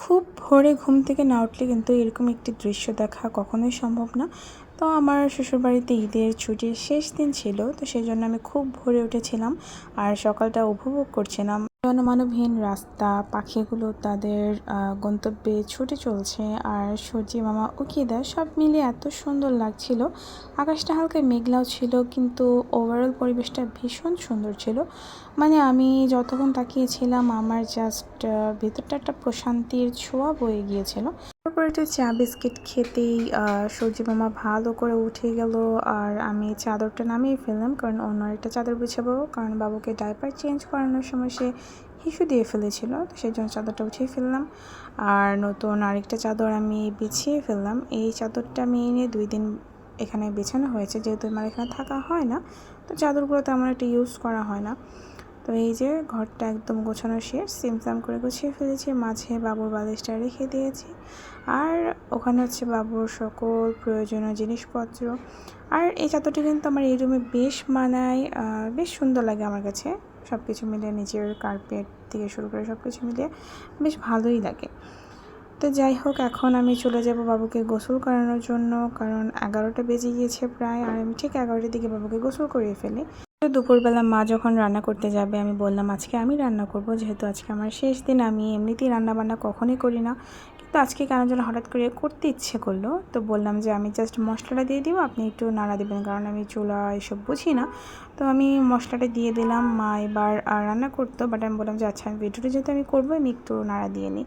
খুব ভোরে ঘুম থেকে না উঠলে কিন্তু এরকম একটি দৃশ্য দেখা কখনোই সম্ভব না। তো আমার শ্বশুরবাড়িতে ঈদের ছুটির শেষ দিন ছিল, তো সেই জন্য আমি খুব ভোরে উঠেছিলাম আর সকালটা উপভোগ করছিলাম। জনমানবহীন রাস্তা, পাখিগুলো তাদের গন্তব্যে ছুটে চলছে আর সূর্যি, মামা উকিদা সব মিলিয়ে এত সুন্দর লাগছিল। আকাশটা হালকা মেঘলাও ছিল কিন্তু ওভারঅল পরিবেশটা ভীষণ সুন্দর ছিল। মানে আমি যতক্ষণ তাকিয়েছিলাম আমার জাস্ট ভেতরটা একটা প্রশান্তির ছোঁয়া বয়ে গিয়েছিল। তারপর একটু চা বিস্কিট খেতেই সূর্যি, মামা ভালো করে উঠে গেল আর আমি চাদরটা নামিয়ে ফেললাম কারণ অন্য একটা চাদর বিছাবো। কারণ বাবুকে ডাইপার চেঞ্জ করানোর সময় সে হিসু দিয়ে ফেলেছিল, তো সেই জন্য চাদরটা উঠিয়ে ফেললাম। আর নতুন আরেকটা চাদর আমি বিছিয়ে ফেললাম। এই চাদরটা আমি এনে দুই দিন এখানে বিছানো হয়েছে। যেহেতু আমার এখানে থাকা হয় না, তো চাদরগুলো তেমন একটা ইউজ করা হয় না। তো এই যে ঘরটা একদম গোছানো শেষ, সিমসাম করে গুছিয়ে ফেলেছি। মাঝে বাবুর বালিশটা রেখে দিয়েছি। আর ওখানে হচ্ছে বাবুর সকল প্রয়োজনীয় জিনিসপত্র। আর এই চাদরটি কিন্তু আমার এই রুমে বেশ মানায় বেশ সুন্দর লাগে আমার কাছে। সব কিছু মিলে নিজের কার্পেট থেকে শুরু করে সব কিছু মিলিয়ে বেশ ভালোই লাগে। তো যাই হোক, এখন আমি চলে যাব বাবুকে গোসল করানোর জন্য, কারণ এগারোটা বেজে গিয়েছে প্রায়, আর আমি ঠিক এগারোটার দিকে বাবুকে গোসল করিয়ে ফেলি। তো দুপুরবেলা মা যখন রান্না করতে যাবে, আমি বললাম, আজকে আমি রান্না করব, যেহেতু আজকে আমার শেষ দিন, আমি এমনিতেই রান্না বান্না কখনোই করি না। কিন্তু আজকে কেন যেন হঠাৎ করে করতে ইচ্ছে করল। তো বললাম যে, আমি জাস্ট মশলাটা দিয়ে দিব, আপনি একটু নাড়া দেবেন, কারণ আমি চুলা এসব বুঝি না। তো আমি মশলাটা দিয়ে দিলাম, মা এবার রান্না করতো বাট আমি বললাম যে আচ্ছা আমি ভিডিওটা যেহেতু আমি করব আমি একটু নাড়া দিয়ে নিই।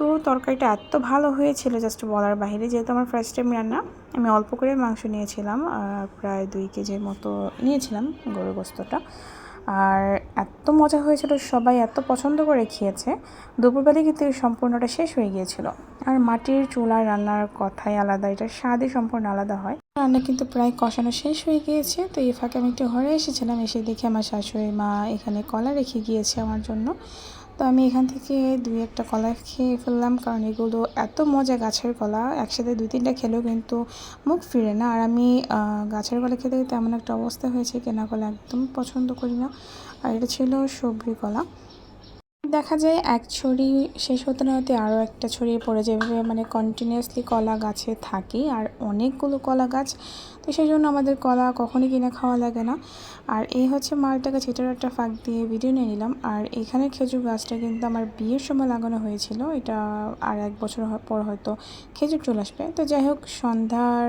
তো তরকারিটা এত ভালো হয়েছিল জাস্ট বলার বাইরে। যেহেতু আমার ফার্স্ট টাইম রান্না, আমি অল্প করে মাংস নিয়েছিলাম প্রায় দুই কেজির মতো নিয়েছিলাম গরুর গোস্তটা। আর এত মজা হয়েছিল, সবাই এত পছন্দ করে খেয়েছে। দুপুরবেলায় কিন্তু সম্পূর্ণটা শেষ হয়ে গিয়েছিল। আর মাটির চুলার রান্নার কথাই আলাদা এটার স্বাদই সম্পূর্ণ আলাদা হয়। রান্না কিন্তু প্রায় কষানো শেষ হয়ে গিয়েছে, তো এই ফাঁকে আমি একটু ঘরে এসেছিলাম, এসে দেখি আমার শাশুড়ি মা এখানে কলা রেখে গিয়েছে আমার জন্য। তো আমি এখান থেকে দুই একটা কলা খেয়ে ফেললাম, কারণ এগুলো এত মজা গাছের কলা। একসাথে দুই তিনটা খেলেও কিন্তু মুখ ফিরে না। আর আমি গাছের কলা খেতে খেতে এমন একটা অবস্থা হয়েছে কেনা কলা একদম পছন্দ করি না। আর এটা ছিল সবরি কলা। দেখা যায় এক ছড়ি শেষ হতে না হতে আরও একটা ছড়িয়ে পড়ে যায়। এভাবে মানে কন্টিনিউয়াসলি কলা গাছে থাকে আর অনেকগুলো কলা গাছ। তো সেই জন্য আমাদের কলা কখনই কিনে খাওয়া লাগে না। আর এই হচ্ছে মালটা গাছ, এটার একটা ফাঁক দিয়ে ভিডিও নিয়ে নিলাম। আর এখানে খেজুর গাছটা কিন্তু আমার বিয়ের সময় লাগানো হয়েছিল। এটা আর এক বছর পর হয়তো খেজুর চলে আসবে। তো যাই হোক, সন্ধ্যার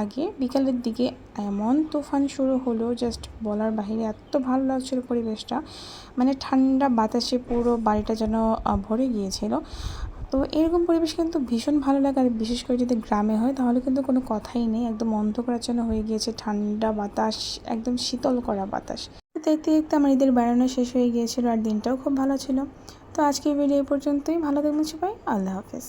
আগে, বিকালের দিকে এমন তুফান শুরু হলো জাস্ট বলার বাহিরে এত ভালো লাগছিল পরিবেশটা। মানে ঠান্ডা বাতাসে পুরো বাড়িটা যেন ভরে গিয়েছিল। তো এরকম পরিবেশ কিন্তু ভীষণ ভালো লাগে। আর বিশেষ করে যদি গ্রামে হয়, তাহলে কিন্তু কোনো কথাই নেই। একদম অন্ধকারাচ্ছন্ন হয়ে গিয়েছে, ঠান্ডা বাতাস, একদম শীতল করা বাতাস। দেখতে দেখতে আমার ঈদের বেড়ানো শেষ হয়ে গিয়েছিল আর দিনটাও খুব ভালো ছিল। তো আজকে ভিডিও এই পর্যন্তই। ভালো থাকবেন সবাই। আল্লাহ হাফেজ।